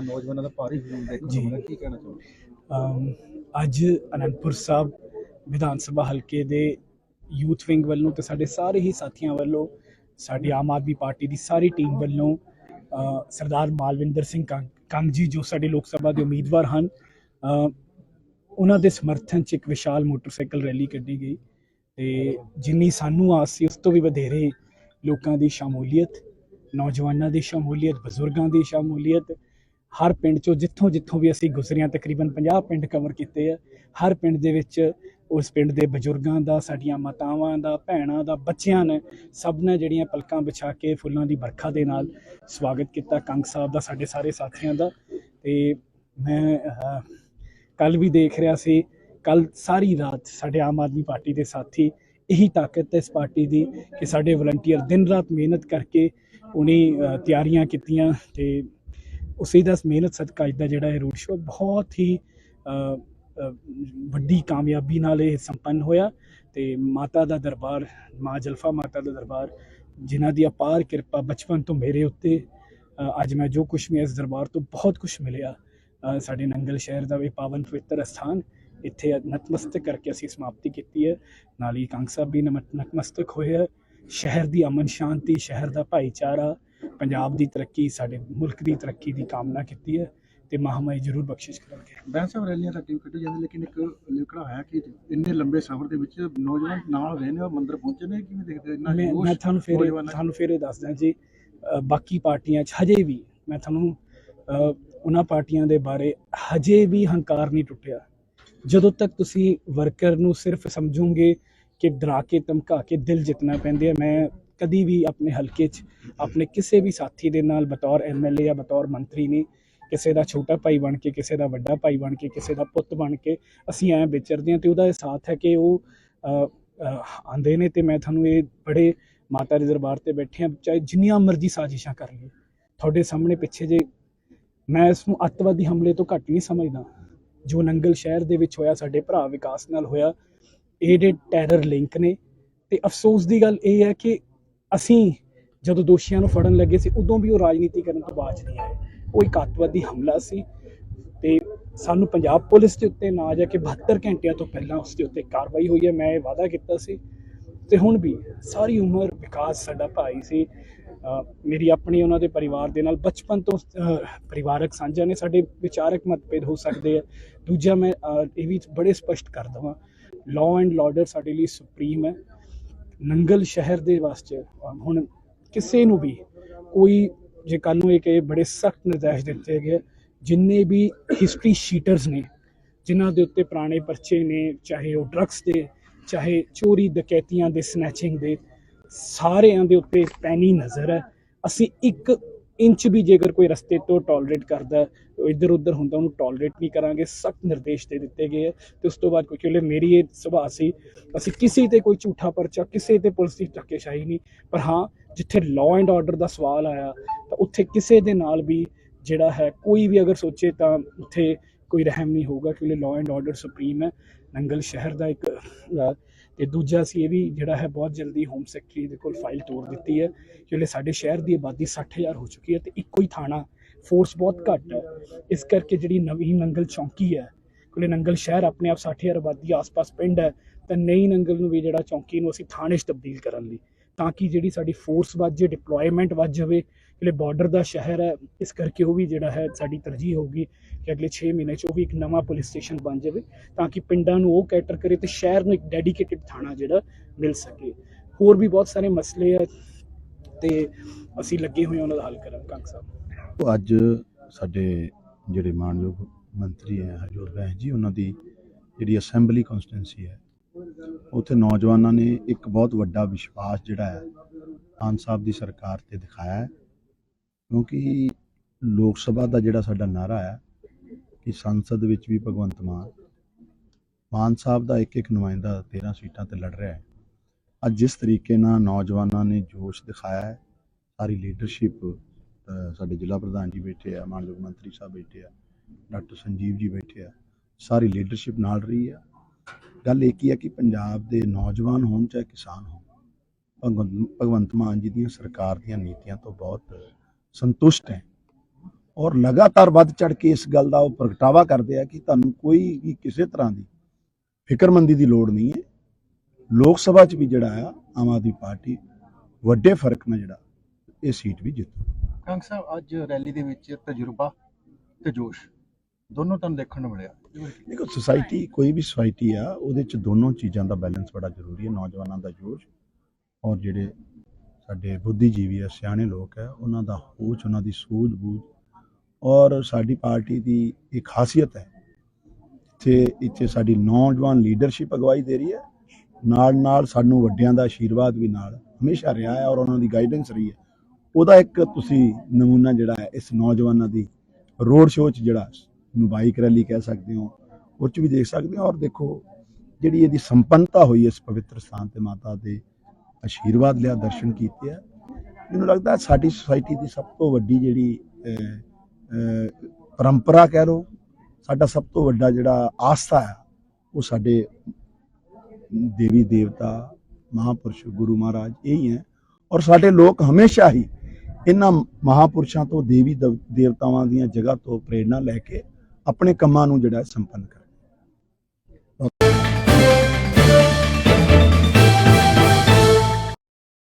ਜਿਹੜਾ ਨੌਜਵਾਨਾਂ ਦਾ ਭਾਰੀ ਹਜੂਮ ਦੇਖਣ। ਨੂੰ ਮਿਲਿਆ ਕੀ ਕਹਿਣਾ ਚਾਹੁੰਦੇ ਅੱਜ ਅਨੰਦਪੁਰ ਸਾਹਿਬ ਵਿਧਾਨ ਸਭਾ ਹਲਕੇ ਦੇ ਯੂਥ ਵਿੰਗ ਵੱਲੋਂ ਤੇ ਸਾਡੇ ਸਾਰੇ ਹੀ ਸਾਥੀਆਂ ਵੱਲੋਂ ਸਾਡੀ ਆਮ ਆਦਮੀ ਪਾਰਟੀ ਦੀ ਸਾਰੀ ਟੀਮ ਵੱਲੋਂ ਸਰਦਾਰ ਮਾਲਵਿੰਦਰ ਸਿੰਘ ਕੰਗ ਜੀ ਜੋ ਸਾਡੇ ਲੋਕ ਸਭਾ ਦੇ ਉਮੀਦਵਾਰ ਹਨ ਉਹਨਾਂ ਦੇ ਸਮਰਥਨ 'ਚ ਇੱਕ ਵਿਸ਼ਾਲ ਮੋਟਰਸਾਈਕਲ ਰੈਲੀ ਕੱਢੀ ਗਈ ਤੇ ਜਿੰਨੀ ਸਾਨੂੰ ਆਸ ਸੀ ਉਸ ਤੋਂ ਵੀ ਵਧੇਰੇ ਲੋਕਾਂ ਦੀ ਸ਼ਮੂਲੀਅਤ ਨੌਜਵਾਨਾਂ ਦੀ ਸ਼ਮੂਲੀਅਤ ਬਜ਼ੁਰਗਾਂ ਦੀ ਸ਼ਮੂਲੀਅਤ ਹਰ ਪਿੰਡ ਚੋਂ ਜਿੱਥੋਂ ਜਿੱਥੋਂ ਵੀ ਅਸੀਂ ਗੁਜ਼ਰੇ ਤਕਰੀਬਨ 50 ਪਿੰਡ ਕਵਰ ਕੀਤੇ ਆ। ਹਰ ਪਿੰਡ ਦੇ ਵਿੱਚ ਉਸ ਪਿੰਡ ਦੇ ਬਜ਼ੁਰਗਾਂ ਦਾ, ਸਾਡੀਆਂ ਮਾਤਾਵਾਂ ਦਾ, ਭੈਣਾਂ ਦਾ, ਬੱਚਿਆਂ ਨੇ ਸਭ ਨੇ ਜਿਹੜੀਆਂ ਪਲਕਾਂ ਵਿਛਾ ਕੇ ਫੁੱਲਾਂ ਦੀ ਵਰਖਾ ਦੇ ਨਾਲ ਸਵਾਗਤ ਕੀਤਾ ਕੰਗ ਸਾਹਿਬ ਦਾ, ਸਾਡੇ ਸਾਰੇ ਸਾਥੀਆਂ ਦਾ। ਤੇ ਮੈਂ ਕੱਲ ਵੀ ਦੇਖ ਰਿਹਾ ਸੀ ਕੱਲ ਸਾਰੀ ਰਾਤ ਸਾਡੇ ਆਮ ਆਦਮੀ ਪਾਰਟੀ ਦੇ ਸਾਥੀ ਇਹੀ ਤਾਕਤ ਹੈ ਇਸ ਪਾਰਟੀ ਦੀ ਕਿ ਸਾਡੇ ਵਲੰਟੀਅਰ ਦਿਨ ਰਾਤ ਮਿਹਨਤ ਕਰਕੇ ਉਹਨੇ ਤਿਆਰੀਆਂ ਕੀਤੀਆਂ ਤੇ ਉਸੇ ਦਾ ਮਿਹਨਤ ਸਦਕਾ ਅੱਜ ਦਾ ਜਿਹੜਾ ਇਹ ਰੋਡ ਸ਼ੋਅ ਬਹੁਤ ਹੀ ਵੱਡੀ ਕਾਮਯਾਬੀ ਨਾਲ ਇਹ ਸੰਪੰਨ ਹੋਇਆ ਤੇ ਮਾਤਾ ਦਾ ਦਰਬਾਰ, ਮਾਂ ਜਲਫਾ ਮਾਤਾ ਦਾ ਦਰਬਾਰ, ਜਿਨ੍ਹਾਂ ਦੀ ਅਪਾਰ ਕਿਰਪਾ ਬਚਪਨ ਤੋਂ ਮੇਰੇ ਉੱਤੇ ਅੱਜ ਮੈਂ ਜੋ ਕੁਛ ਵੀ ਇਸ ਦਰਬਾਰ ਤੋਂ ਬਹੁਤ ਕੁਛ ਮਿਲਿਆ ਸਾਡੇ ਨੰਗਲ ਸ਼ਹਿਰ ਦਾ ਇਹ ਪਾਵਨ ਪਵਿੱਤਰ ਸਥਾਨ ਇੱਥੇ ਨਤਮਸਤਕ ਕਰਕੇ ਅਸੀਂ ਸਮਾਪਤੀ ਕੀਤੀ ਹੈ। ਨਾਲ ਹੀ ਕਾਂਗ ਸਾਹਿਬ ਵੀ ਨਮਤ- ਨਤਮਸਤਕ ਹੋਏ ਹੈ। ਸ਼ਹਿਰ ਦੀ ਅਮਨ ਸ਼ਾਂਤੀ, ਸ਼ਹਿਰ ਦਾ ਭਾਈਚਾਰਾ ਪੰਜਾਬ ਦੀ ਤਰੱਕੀ ਸਾਡੇ ਮੁਲਕ ਦੀ ਤਰੱਕੀ ਦੀ ਕਾਮਨਾ ਕੀਤੀ ਹੈ ਤੇ ਮਹਾਮਾਈ ਜ਼ਰੂਰ ਬਖਸ਼ਿਸ਼ ਕਰਨਗੇ ਬੈਂਸ ਸਾਹਿਬ ਰੈਲੀਆਂ ਤਾਂ ਟੀਮ ਕੱਢੀ ਜਾਂਦੀ ਲੇਕਿਨ ਇੱਕ ਲਿਖੜਾ ਹੋਇਆ ਕਿ ਇੰਨੇ ਲੰਬੇ ਸਫ਼ਰ ਦੇ ਵਿੱਚ ਨੌਜਵਾਨ ਨਾਲ ਰਹੇ ਨੇ ਔਰ ਮੰਦਿਰ ਪਹੁੰਚੇ ਨੇ ਕਿਵੇਂ ਦੇਖਦੇ? ਇੰਨਾ ਮੈਂ ਤੁਹਾਨੂੰ ਫਿਰ? ਤੁਹਾਨੂੰ ਫਿਰ ਇਹ ਦੱਸਦਾ ਜੀ ਬਾਕੀ ਪਾਰਟੀਆਂ 'ਚ ਹਜੇ ਵੀ ਮੈਂ ਤੁਹਾਨੂੰ ਉਹਨਾਂ ਪਾਰਟੀਆਂ ਦੇ ਬਾਰੇ ਹਜੇ ਵੀ ਹੰਕਾਰ ਨਹੀਂ ਟੁੱਟਿਆ ਜਦੋਂ ਤੱਕ ਤੁਸੀਂ ਵਰਕਰ ਨੂੰ ਸਿਰਫ ਸਮਝੋਗੇ ਕਿ ਡਰਾ ਕੇ ਧਮਕਾ ਕੇ ਦਿਲ ਜਿੱਤਣਾ ਪੈਂਦੇ ਆ ਮੈਂ ਕਦੀ ਵੀ ਆਪਣੇ ਹਲਕੇ 'ਚ ਆਪਣੇ ਕਿਸੇ ਵੀ ਸਾਥੀ ਦੇ ਨਾਲ ਬਤੌਰ ਐਮਐਲਏ ਜਾਂ ਬਤੌਰ ਮੰਤਰੀ ਨਹੀਂ ਕਿਸੇ ਦਾ ਛੋਟਾ ਭਾਈ ਬਣ ਕੇ ਕਿਸੇ ਦਾ ਵੱਡਾ ਭਾਈ ਬਣ ਕੇ ਕਿਸੇ ਦਾ ਪੁੱਤ ਬਣ ਕੇ ਅਸੀਂ ਐਂ ਵਿਚਰਦੇ ਹਾਂ ਤੇ ਉਹਦਾ ਇਹ ਸਾਥ ਹੈ ਕਿ ਉਹ ਅ, ਆਂਦੇ ਨੇ ਤੇ ਮੈਂ ਤੁਹਾਨੂੰ ਇਹ ਬੜੇ ਮਾਤਾ ਦੇ ਦਰਬਾਰ ਤੇ ਬੈਠੇ ਆ ਚਾਹੇ ਜਿੰਨੀਆਂ ਮਰਜ਼ੀ ਸਾਜ਼ਿਸ਼ਾਂ ਕਰ ਲਈਏ। ਤੁਹਾਡੇ ਸਾਹਮਣੇ ਪਿੱਛੇ ਜੇ ਮੈਂ ਇਸ ਨੂੰ ਅੱਤਵਾਦੀ ਹਮਲੇ ਤੋਂ ਘੱਟ ਨਹੀਂ ਸਮਝਦਾ ਜੋ ਨੰਗਲ ਸ਼ਹਿਰ ਦੇ ਵਿੱਚ ਹੋਇਆ ਸਾਡੇ ਭਰਾ ਵਿਕਾਸ ਨਾਲ ਹੋਇਆ ਇਹਦੇ ਟੈਰਰ ਲਿੰਕ ਨੇ ਤੇ ਅਫਸੋਸ ਦੀ ਗੱਲ ਇਹ ਹੈ ਕਿ ਅਸੀਂ ਜਦੋਂ ਦੋਸ਼ੀਆਂ ਨੂੰ ਫੜਨ ਲੱਗੇ ਸੀ, ਉਦੋਂ ਵੀ ਉਹ ਰਾਜਨੀਤੀ ਕਰਨ ਤੋਂ ਬਾਅਦ ਨਹੀਂ ਆਏ। ਉਹ ਇੱਕ ਅੱਤਵਾਦੀ ਹਮਲਾ ਸੀ ਤੇ ਸਾਨੂੰ ਪੰਜਾਬ ਪੁਲਿਸ ਦੇ ਉੱਤੇ ਨਾ ਜਾ ਕੇ 72 ਘੰਟਿਆਂ ਤੋਂ ਪਹਿਲਾਂ ਉਸ ਦੇ ਉੱਤੇ ਕਾਰਵਾਈ ਹੋਈ ਹੈ। ਮੈਂ ਇਹ ਵਾਅਦਾ ਕੀਤਾ ਸੀ ਤੇ ਹੁਣ ਵੀ ਸਾਰੀ ਉਮਰ ਵਿਕਾਸ ਸਾਡਾ ਭਾਈ ਸੀ। ਮੇਰੀ ਆਪਣੀ ਉਹਨਾਂ ਦੇ ਪਰਿਵਾਰ ਦੇ ਨਾਲ ਬਚਪਨ ਤੋਂ ਪਰਿਵਾਰਕ ਸਾਂਝਾ ਨੇ ਸਾਡੇ ਵਿਚਾਰਕ ਮਤਭੇਦ ਹੋ ਸਕਦੇ ਆ। ਦੂਜਾ ਮੈਂ ਇਹ ਵੀ ਬੜੇ ਸਪਸ਼ਟ ਕਰ ਦਵਾਂ। ਲਾਅ ਐਂਡ ਆਰਡਰ ਸਾਡੇ ਲਈ ਸੁਪਰੀਮ ਹੈ। ਨੰਗਲ ਸ਼ਹਿਰ ਦੇ ਵਾਸਤੇ ਹੁਣ ਕਿਸੇ ਨੂੰ ਵੀ ਕੋਈ ਜੇ ਕੱਲ ਨੂੰ ਇਹ ਕਹੇ ਬੜੇ ਸਖਤ ਨਿਰਦੇਸ਼ ਦਿੱਤੇ ਗਏ, ਜਿੰਨੇ ਵੀ ਹਿਸਟਰੀ ਸ਼ੀਟਰਸ ਨੇ, ਜਿਨ੍ਹਾਂ ਦੇ ਉੱਤੇ ਪੁਰਾਣੇ ਪਰਚੇ ਨੇ, ਚਾਹੇ ਉਹ ਡਰੱਗਸ ਦੇ, ਚਾਹੇ ਚੋਰੀ ਡਕੈਤੀਆਂ ਦੇ ਸਨੈਚਿੰਗ ਦੇ, ਸਾਰਿਆਂ ਦੇ ਉੱਤੇ ਪੈਣੀ ਨਜ਼ਰ ਹੈ। ਅਸੀਂ ਇੱਕ ਇੰਚ ਵੀ ਜੇਕਰ ਕੋਈ ਰਸਤੇ ਤੋਂ ਟੋਲਰੇਟ ਕਰਦਾ ਇੱਧਰ ਉੱਧਰ ਹੁੰਦਾ, ਉਹਨੂੰ ਟੋਲਰੇਟ ਨਹੀਂ ਕਰਾਂਗੇ, ਸਖਤ ਨਿਰਦੇਸ਼ ਦੇ ਦਿੱਤੇ ਗਏ ਹੈ ਤੇ ਉਸ ਤੋਂ ਬਾਅਦ ਕੋਈ ਕਿਉਂਕਿ ਮੇਰੀ ਇਹ ਸੁਭਾਅ ਸੀ, ਅਸੀਂ ਕਿਸੇ ਤੇ ਕੋਈ ਝੂਠਾ ਪਰਚਾ, ਕਿਸੇ ਤੇ ਪੁਲਿਸ ਦੀ ਧੱਕੇਸ਼ਾਹੀ ਨਹੀਂ, ਪਰ ਹਾਂ, ਜਿੱਥੇ ਲਾਅ ਐਂਡ ਆਰਡਰ ਦਾ ਸਵਾਲ ਆਇਆ, ਤਾਂ ਉੱਥੇ ਕਿਸੇ ਦੇ ਨਾਲ ਵੀ ਜਿਹੜਾ ਹੈ, ਕੋਈ ਵੀ ਅਗਰ ਸੋਚੇ ਤਾਂ ਉੱਥੇ ਕੋਈ ਰਹਿਮ ਨਹੀਂ ਹੋਊਗਾ ਕਿਉਂਕਿ ਲਾਅ ਐਂਡ ਆਰਡਰ ਸੁਪਰੀਮ ਹੈ ਨੰਗਲ ਸ਼ਹਿਰ ਦਾ ਇੱਕ ਅ, ਤੇ ਦੂਜਾ ਸੀ ਇਹ ਵੀ ਜਿਹੜਾ ਹੈ ਬਹੁਤ ਜਲਦੀ ਹੋਮ ਸੈਕਟਰੀ ਦੇ ਕੋਲ ਫਾਈਲ ਤੋੜ ਦਿੱਤੀ ਹੈ ਕਿਉਂਕਿ ਸਾਡੇ ਸ਼ਹਿਰ ਦੀ ਆਬਾਦੀ 60000 ਹੋ ਚੁੱਕੀ ਹੈ ਤੇ ਇੱਕੋ ਹੀ ਥਾਣਾ ਫੋਰਸ ਬਹੁਤ ਘੱਟ ਹੈ। ਇਸ ਕਰਕੇ ਜਿਹੜੀ ਨਵੀਂ ਨੰਗਲ ਚੌਂਕੀ ਹੈ ਕਿਉਂਕਿ ਨੰਗਲ ਸ਼ਹਿਰ ਆਪਣੇ ਆਪ 60000 ਆਬਾਦੀ ਆਸ-ਪਾਸ ਪਿੰਡ ਹੈ ਤਾਂ ਨਈ ਨੰਗਲ ਨੂੰ ਵੀ ਜਿਹੜਾ ਚੌਂਕੀ ਨੂੰ ਅਸੀਂ ਥਾਣੇ 'ਚ ਤਬਦੀਲ ਕਰਨ ਲਈ ਤਾਂ ਕਿ ਜਿਹੜੀ ਸਾਡੀ ਫੋਰਸ ਵੱਧ ਜੇ ਡਿਪਲੋਇਮੈਂਟ ਵੱਧ ਜਾਵੇ ਕਿਉਂਕਿ ਬਾਰਡਰ ਦਾ ਸ਼ਹਿਰ ਹੈ, ਇਸ ਕਰਕੇ ਉਹ ਵੀ ਜਿਹੜਾ ਹੈ ਸਾਡੀ ਤਰਜੀਹ ਹੋਊਗੀ ਕਿ ਅਗਲੇ 6 ਮਹੀਨੇ 'ਚ ਉਹ ਵੀ ਇੱਕ ਨਵਾਂ ਪੁਲਿਸ ਸਟੇਸ਼ਨ ਬਣ ਜਾਵੇ, ਤਾਂ ਕਿ ਪਿੰਡਾਂ ਨੂੰ ਉਹ ਕੈਟਰ ਕਰੇ ਤੇ ਸ਼ਹਿਰ ਨੂੰ ਇੱਕ ਡੈਡੀਕੇਟਿਡ ਥਾਣਾ ਜਿਹੜਾ ਮਿਲ ਸਕੇ। ਹੋਰ ਵੀ ਬਹੁਤ ਸਾਰੇ ਮਸਲੇ ਆ ਤੇ ਅਸੀਂ ਲੱਗੇ ਹੋਏ ਉਹਨਾਂ ਦਾ ਹੱਲ ਕਰਨ, ਕੰਗ ਸਾਹਿਬ। ਅੱਜ ਸਾਡੇ ਜਿਹੜੇ ਮਾਨਯੋਗ ਮੰਤਰੀ ਹੈ, ਹਰਜੋਤ ਬੈਂਸ ਜੀ, ਉਹਨਾਂ ਦੀ ਜਿਹੜੀ ਅਸੈਂਬਲੀ ਕਨਸਟੀਟੈਂਸੀ ਹੈ, ਉੱਥੇ ਨੌਜਵਾਨਾਂ ਨੇ ਇੱਕ ਬਹੁਤ ਵੱਡਾ ਵਿਸ਼ਵਾਸ ਜਿਹੜਾ ਹੈ ਮਾਨ ਸਾਹਿਬ ਦੀ ਸਰਕਾਰ ਤੇ ਦਿਖਾਇਆ ਕਿਉਂਕਿ ਲੋਕ ਸਭਾ ਦਾ ਜਿਹੜਾ ਸਾਡਾ ਨਾਰਾ ਆ ਕਿ ਸੰਸਦ ਵਿੱਚ ਵੀ ਭਗਵੰਤ ਮਾਨ ਮਾਨ ਸਾਹਿਬ ਦਾ ਇੱਕ ਇੱਕ ਨੁਮਾਇੰਦਾ 13 ਸੀਟਾਂ ਤੇ ਲੜ ਰਿਹਾ ਹੈ। ਅੱਜ ਜਿਸ ਤਰੀਕੇ ਨਾਲ ਨੌਜਵਾਨਾਂ ਨੇ ਜੋਸ਼ ਦਿਖਾਇਆ ਹੈ, ਸਾਰੀ ਲੀਡਰਸ਼ਿਪ ਸਾਡੇ ਜ਼ਿਲ੍ਹਾ ਪ੍ਰਧਾਨ ਜੀ ਬੈਠੇ ਆ, ਮਾਨਯੋਗ ਮੰਤਰੀ ਸਾਹਿਬ ਬੈਠੇ ਆ, ਡਾਕਟਰ ਸੰਜੀਵ ਜੀ ਬੈਠੇ ਆ, ਸਾਰੀ ਲੀਡਰਸ਼ਿਪ ਨਾਲ ਰਹੀ ਆ। ਗੱਲ ਇਹ ਕੀ ਹੈ ਕਿ ਪੰਜਾਬ ਦੇ ਨੌਜਵਾਨ ਹੋਣ ਚਾਹੇ ਕਿਸਾਨ ਹੋਣ, ਭਗਵੰਤ ਭਗਵੰਤ ਮਾਨ ਜੀ ਦੀਆਂ ਸਰਕਾਰ ਦੀਆਂ ਨੀਤੀਆਂ ਤੋਂ ਬਹੁਤ ਸੰਤੁਸ਼ਟ ਹੈ। ਔਰ ਲਗਾਤਾਰ ਵੱਧ ਚੜ ਕੇ ਇਸ ਗੱਲ ਦਾ ਉਹ ਪ੍ਰਗਟਾਵਾ ਕਰਦੇ ਆ ਕਿ ਤੁਹਾਨੂੰ ਕੋਈ ਵੀ ਕਿਸੇ ਤਰ੍ਹਾਂ ਦੀ ਫਿਕਰਮੰਦੀ ਦੀ ਲੋੜ ਨਹੀਂ ਹੈ। ਲੋਕ ਸਭਾ 'ਚ ਵੀ ਜਿਹੜਾ ਆ ਆਮ ਆਦਮੀ ਪਾਰਟੀ ਵੱਡੇ ਫ਼ਰਕ ਨਾਲ ਜਿਹੜਾ ਇਹ ਸੀਟ ਵੀ ਜਿੱਤੂ ਕੰਗ ਸਾਹਿਬ ਅੱਜ ਰੈਲੀ ਦੇ ਵਿੱਚ ਤਜਰਬਾ ਤੇ ਜੋਸ਼ ਦੋਨੋਂ ਤੁਹਾਨੂੰ ਦੇਖਣ ਨੂੰ ਮਿਲਿਆ। ਦੇਖੋ ਸੁਸਾਇਟੀ ਕੋਈ ਵੀ ਸੁਸਾਇਟੀ ਆ ਉਹਦੇ ਚ ਦੋਨੋਂ ਚੀਜ਼ਾਂ ਦਾ ਬੈਲੈਂਸ ਬੜਾ ਜ਼ਰੂਰੀ ਹੈ ਨੌਜਵਾਨਾਂ ਦਾ ਜੋਸ਼ ਔਰ ਜਿਹੜੇ ਸਾਡੇ ਬੁੱਧੀਜੀਵੀ ਆ, ਸਿਆਣੇ ਲੋਕ ਆ, ਉਹਨਾਂ ਦਾ ਹੋਸ਼ ਉਹਨਾਂ ਦੀ ਸੂਝ-ਬੂਝ ਔਰ ਸਾਡੀ ਪਾਰਟੀ ਦੀ ਇੱਕ ਖਾਸੀਅਤ ਹੈ। ਤੇ ਇੱਥੇ ਸਾਡੀ ਨੌਜਵਾਨ ਲੀਡਰਸ਼ਿਪ ਅਗਵਾਈ ਦੇ ਰਹੀ ਹੈ। ਨਾਲ ਨਾਲ ਸਾਨੂੰ ਵੱਡਿਆਂ ਦਾ ਆਸ਼ੀਰਵਾਦ ਵੀ ਨਾਲ ਹਮੇਸ਼ਾ ਰਿਹਾ ਹੈ ਔਰ ਉਹਨਾਂ ਦੀ ਗਾਈਡੈਂਸ ਰਹੀ ਹੈ। ਉਹਦਾ ਇੱਕ ਤੁਸੀਂ ਨਮੂਨਾ ਜਿਹੜਾ ਹੈ, ਇਸ ਨੌਜਵਾਨਾਂ ਦੀ ਰੋਡ ਸ਼ੋਅ 'ਚ ਜਿਹੜਾ ਨੂੰ ਬਾਈਕ ਰੈਲੀ ਕਹਿ ਸਕਦੇ ਹੋ, ਉਹ 'ਚ ਵੀ ਦੇਖ ਸਕਦੇ ਹੋ। ਔਰ ਦੇਖੋ, ਜਿਹੜੀ ਇਹਦੀ ਸੰਪੰਨਤਾ ਹੋਈ ਇਸ ਪਵਿੱਤਰ ਸਥਾਨ ਤੇ ਮਾਤਾ ਦੇ ਆਸ਼ੀਰਵਾਦ ਲਿਆ, ਦਰਸ਼ਨ ਕੀਤੇ ਆ। ਮੈਨੂੰ ਲੱਗਦਾ ਸਾਡੀ ਸੁਸਾਇਟੀ ਦੀ ਸਭ ਤੋਂ ਵੱਡੀ ਜਿਹੜੀ ਪਰੰਪਰਾ ਕਹਿ ਲਓ, ਸਾਡਾ ਸਭ ਤੋਂ ਵੱਡਾ ਜਿਹੜਾ ਆਸਥਾ ਹੈ ਉਹ ਸਾਡੇ ਦੇਵੀ ਦੇਵਤਾ, ਮਹਾਪੁਰਸ਼ ਗੁਰੂ ਮਹਾਰਾਜ ਇਹ ਹੀ। ਹੈ ਔਰ ਸਾਡੇ ਲੋਕ ਹਮੇਸ਼ਾ ਹੀ ਇਹਨਾਂ ਮਹਾਪੁਰਸ਼ਾਂ ਤੋਂ ਦੇਵੀ ਦੇਵ- ਦੇਵਤਾਵਾਂ ਦੀਆਂ ਜਗ੍ਹਾ ਤੋਂ ਪ੍ਰੇਰਣਾ ਲੈ ਕੇ ਆਪਣੇ ਕੰਮਾਂ ਨੂੰ ਜਿਹੜਾ ਸੰਪੰਨ ਕਰ